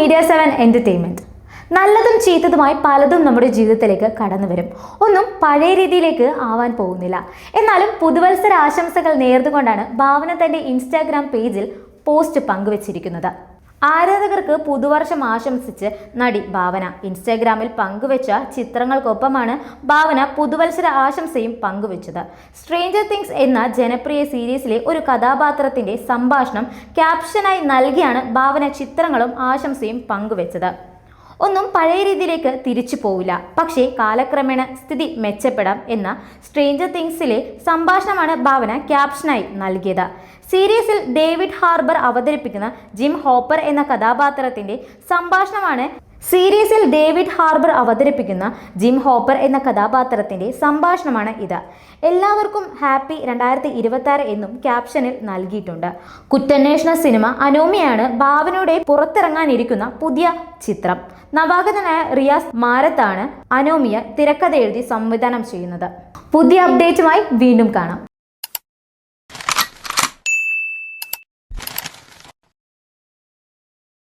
Media seven entertainment നല്ലതും ചീത്തതുമായി പലതും നമ്മുടെ ജീവിതത്തിലേക്ക് കടന്നു വരും. ഒന്നും പഴയ രീതിയിലേക്ക് ആവാൻ പോകുന്നില്ല. എന്നാലും പുതുവത്സര ആശംസകൾ നേർന്നുകൊണ്ടാണ് ഭാവന തന്റെ ഇൻസ്റ്റാഗ്രാം പേജിൽ പോസ്റ്റ് പങ്കുവച്ചിരിക്കുന്നത്. ആരാധകർക്ക് പുതുവർഷം ആശംസിച്ച് നടി ഭാവന. ഇൻസ്റ്റാഗ്രാമിൽ പങ്കുവച്ച ചിത്രങ്ങൾക്കൊപ്പമാണ് ഭാവന പുതുവത്സര ആശംസയും പങ്കുവച്ചത്. സ്ട്രേഞ്ചർ തിങ്സ് എന്ന ജനപ്രിയ സീരീസിലെ ഒരു കഥാപാത്രത്തിന്റെ സംഭാഷണം ക്യാപ്ഷനായി നൽകിയാണ് ഭാവന ചിത്രങ്ങളും ആശംസയും പങ്കുവച്ചത്. ഒന്നും പഴയ രീതിയിലേക്ക് തിരിച്ചു പോവില്ല. പക്ഷേ കാലക്രമേണ സ്ഥിതി മെച്ചപ്പെടാം എന്ന സ്ട്രേഞ്ചർ തിങ്സിലെ സംഭാഷണമാണ് ഭാവന ക്യാപ്ഷനായി നൽകിയത്. സീരീസിൽ ഡേവിഡ് ഹാർബർ അവതരിപ്പിക്കുന്ന ജിം ഹോപ്പർ എന്ന കഥാപാത്രത്തിന്റെ സംഭാഷണമാണ് സീരീസിൽ ഡേവിഡ് ഹാർബർ അവതരിപ്പിക്കുന്ന ജിം ഹോപ്പർ എന്ന കഥാപാത്രത്തിന്റെ സംഭാഷണമാണ് ഇത്. എല്ലാവർക്കും ഹാപ്പി രണ്ടായിരത്തി ഇരുപത്തി ആറ് എന്നും ക്യാപ്ഷനിൽ നൽകിയിട്ടുണ്ട്. കുറ്റാന്വേഷണ സിനിമ അനോമിയാണ് ഭാവനയുടെ പുറത്തിറങ്ങാനിരിക്കുന്ന പുതിയ ചിത്രം. നവാഗതനായ റിയാസ് മാരത്താണ് അനോമിയ തിരക്കഥ എഴുതി സംവിധാനം ചെയ്യുന്നത്. പുതിയ അപ്ഡേറ്റുമായി വീണ്ടും കാണാം.